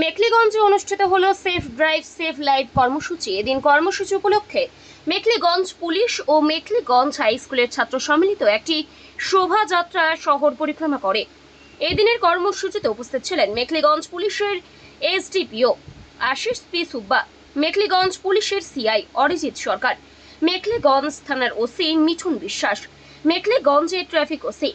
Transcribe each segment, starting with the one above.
মেখলিগঞ্জে অনুষ্ঠিত হলো safe drive, safe life কর্মসূচি। এদিন কর্মসূচি উপলক্ষে মেখলিগঞ্জ পুলিশ ও মেখলিগঞ্জ হাই স্কুলের ছাত্র সম্মিলিত একটি শোভাযাত্রা শহর পরিক্রমা করে। এদিনের কর্মসূচিতে উপস্থিত ছিলেন মেখলিগঞ্জ পুলিশের এসডিপিও আশিস পি সুব্বা, মেখলিগঞ্জ পুলিশের সিআই অরিজিৎ সরকার, মেখলিগঞ্জ থানার ওসি মিঠুন বিশ্বাস মেখলিগঞ্জের ট্রাফিক ওসি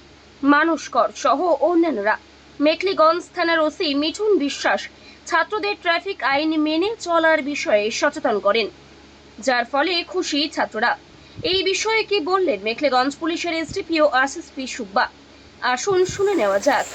মানুষ কর সহ অন্যান্যরা, মেখলিগঞ্জ থানার ওসি মিঠুন বিশ্বাস ছাত্রদের ট্রাফিক আইন মেনে চলার বিষয়ে সচেতন করেন। যার ফলে খুশি ছাত্ররা। এই বিষয়ে কি বললেন মেখলেগঞ্জ পুলিশের এসডিপিও আশিস পি সুব্বা। আসুন শুনে নেওয়া যাক।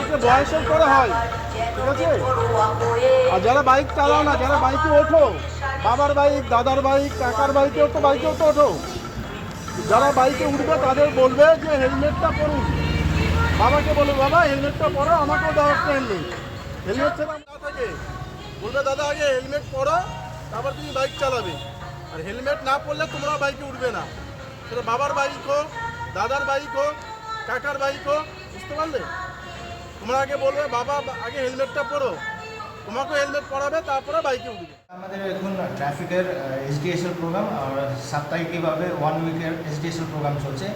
হচ্ছে বয়সের পরে হয়, ঠিক আছে? আর যারা বাইক চালাও না, যারা বাইকে ওঠো, বাবার বাইক দাদার বাইক কাকার বাইকে ওঠো বাইকেও তো ওঠো। যারা বাইকে উঠবে, তাদের বলবে যে হেলমেটটা পরুন। বাবাকে বলবে বাবা, হেলমেটটা পরো, আমাকেও দেওয়া একটা হেলমেট হেলমেট ছাড়া না থাকে বলবে, দাদা, আগে হেলমেট পরো, তারপর তুমি বাইক চালাবে। আর হেলমেট না পরলে তোমরা বাইকে উঠবে না। সেটা বাবার বাইক হোক, দাদার বাইক হোক, কাকার বাইক হোক, বুঝতে পারলে? তোমরা আগে বলবে, বাবা, আগে হেলমেটটা পরো। তোমাকে হেলমেট পরাবে, তারপরে বাইকে উঠবে। আমাদের এখন ট্রাফিকের এসডিএসএল প্রোগ্রাম আর সাপ্তাহিকভাবে ওয়ান উইকের এসডিএসএল প্রোগ্রাম চলছে।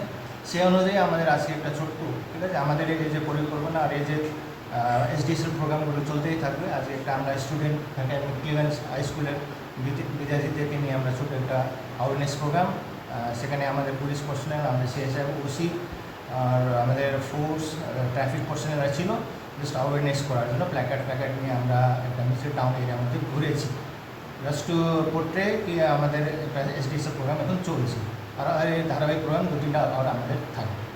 সেই অনুযায়ী আমাদের আজকে একটা ছোট্ট, ঠিক আছে? আমাদের এই যে পরিকল্পনা আর এই যে এসডিএসএল প্রোগ্রামগুলো চলতেই থাকবে। আজকে একটা আমরা স্টুডেন্ট থাকে ক্লিভেন্স হাই স্কুলের বিদ্যার্থীদেরকে নিয়ে আমরা ছোটো একটা অ্যাওয়ারনেস প্রোগ্রাম সেখানে আমাদের পুলিশ পার্সোনাল আমাদের সিএসএফ ওসি আর আমাদের ফোর্স ট্রাফিক পার্সোনালরা ছিল জাস্ট অ্যাওয়ারনেস করার জন্য প্ল্যাকার্ড প্ল্যাকার্ড নিয়ে আমরা একটা মিসের টাউন এরিয়ার মধ্যে ঘুরেছি। জাস্ট টু পোর্ট্রে কি আমাদের একটা এসডিএসএল প্রোগ্রাম এখন চলছে। আর ধারাবাহিক প্রোগ্রাম দু তিনটা আমাদের থাকবে।